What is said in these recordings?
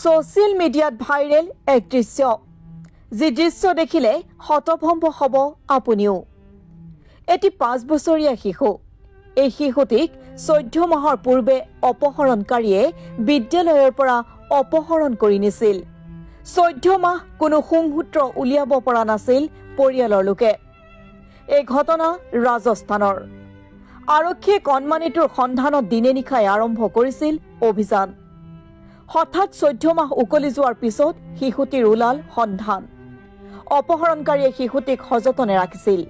Social মিডিয়াত viral এক দৃশ্য। যি দৃশ্য দেখিলে হতভম্ব হ'ব আপুনিও। এটি পাঁচ বছৰীয়া শিশু। এই শিশুটিক চৈধ্য মাহৰ পূৰ্বে অপহৰণকাৰীয়ে বিদ্যালয়ৰ পৰা অপহৰণ কৰি নিছিল। চৈধ্য মাহ কোনো সুংসূত্ৰ উলিয়াব পৰা নাছিল পৰিয়ালৰ লোকে। এই ঘটনা ৰাজস্থানৰ। আৰক্ষীয়ে কণমানিটোৰ সন্ধানত দিনে নিশাই আৰম্ভ কৰিছিল অভিযান। হঠাৎ চৈধ্য মাহ উকলি যোৱাৰ পিছত শিশুটিৰ ওলাল সন্ধান। অপহৰণকাৰীয়ে শিশুটিক সযতনে ৰাখিছিল।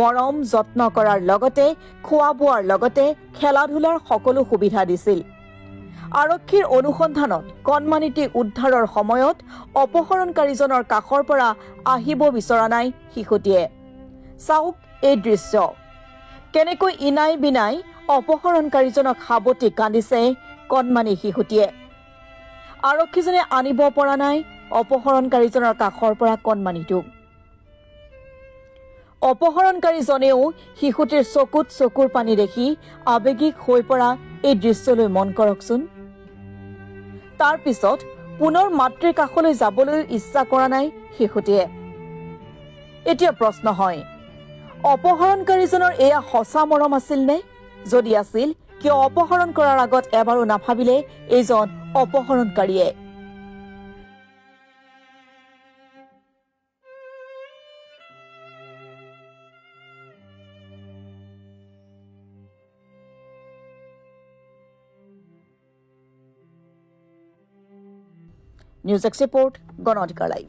মৰম যত্ন কৰাৰ লগতে খোৱা বোৱাৰ লগতে খেলা ধূলাৰ সকলো সুবিধা দিছিল। আৰক্ষীৰ অনুসন্ধানত কণমানিটি উদ্ধাৰৰ সময়ত অপহৰণকাৰীজনৰ কাষৰ পৰা আহিব বিচৰা নাই শিশুটিয়ে। চাওক এই দৃশ্য। কেনেকৈ ইনাই বিনাই অপহৰণকাৰীজনক সাৱটি কান্দিছে কণমানি শিশুটিয়ে। আৰক্ষীজনে আনিব পৰা নাই অপহৰণকাৰীজনৰ কাষৰ পৰা কণমানিটোক অপহৰণকাৰীজনেও শিশুটিৰ চকুত চকুৰ পানী দেখি আৱেগিক হৈ পৰা এই দৃশ্যলৈ মন কৰকচোন। তাৰ পিছত পুনৰ মাতৃৰ কাষলৈ যাবলৈও ইচ্ছা কৰা নাই শিশুটিয়ে। এতিয়া প্ৰশ্ন হয় অপহৰণকাৰীজনৰ এয়া সঁচা মৰম আছিল নে? যদি আছিল কিয় অপহৰণ কৰাৰ আগত এবাৰো নাভাবিলে এইজন অপহৰণকাৰীয়ে। নিউজ এক্স ৰিপৰ্ট গণ অধিকাৰ লাইভ।